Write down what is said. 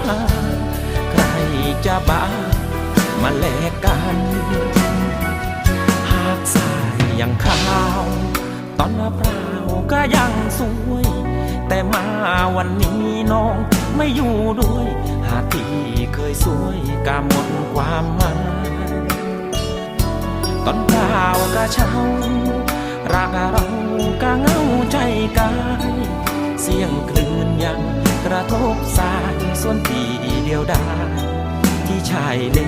พาใครจะบ้ามาแลกกัน หากสายยังขาว ตอนเปล่าก็ยังสวย แต่มาวันนี้น้องไม่อยู่ด้วย หากที่เคยสวยก็หมดความหมายตอนเปล่าก็เช้ารักเราก็เงาใจกายเสียง ระทบสายส่วนตีเดียวดายที่ชายเล